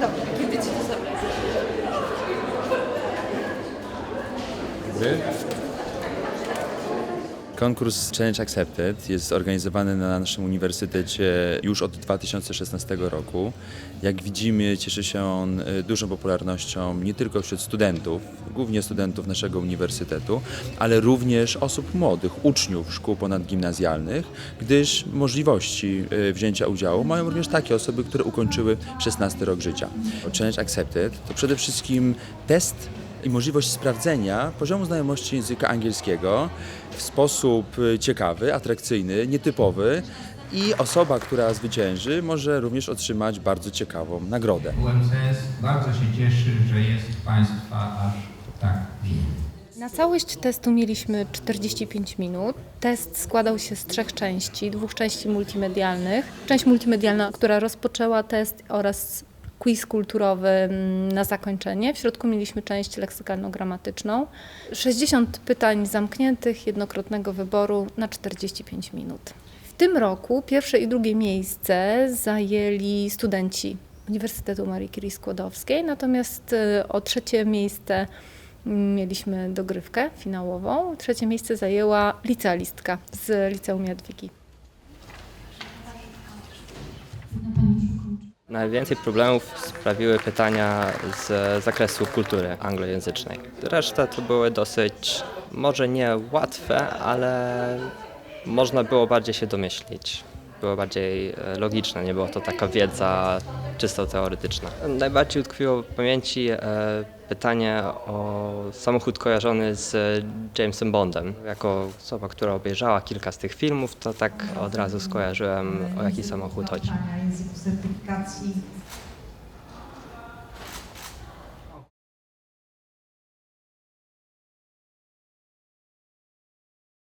da gibt es diese Ne? Konkurs Challenge Accepted jest organizowany na naszym uniwersytecie już od 2016 roku. Jak widzimy, cieszy się on y, dużą popularnością nie tylko wśród studentów, głównie studentów naszego uniwersytetu, ale również osób młodych, uczniów szkół ponadgimnazjalnych, gdyż możliwości y, wzięcia udziału mają również takie osoby, które ukończyły 16 rok życia. Challenge Accepted to przede wszystkim test i możliwość sprawdzenia poziomu znajomości języka angielskiego w sposób y, ciekawy, atrakcyjny, nietypowy i osoba, która zwycięży, może również otrzymać bardzo ciekawą nagrodę. UMCS bardzo się cieszy, że jest Państwa aż tak wielu. Na całość testu mieliśmy 45 minut. Test składał się z trzech części, dwóch części multimedialnych. Część multimedialna, która rozpoczęła test oraz quiz kulturowy mm, na zakończenie. W środku mieliśmy część leksykalno-gramatyczną. 60 pytań zamkniętych, jednokrotnego wyboru na 45 minut. W tym roku pierwsze i drugie miejsce zajęli studenci Uniwersytetu Marii Curie Skłodowskiej, natomiast y, o trzecie miejsce Mieliśmy dogrywkę finałową. Trzecie miejsce zajęła licealistka z Liceum Jadwigi. Najwięcej problemów sprawiły pytania z zakresu kultury anglojęzycznej. Reszta to były dosyć, może nie łatwe, ale można było bardziej się domyślić. Było bardziej e, logiczne, nie była to taka wiedza czysto teoretyczna. Najbardziej utkwiło w pamięci e, pytanie o samochód kojarzony z Jamesem Bondem. Jako osoba, która obejrzała kilka z tych filmów, to tak od razu skojarzyłem o jaki samochód chodzi.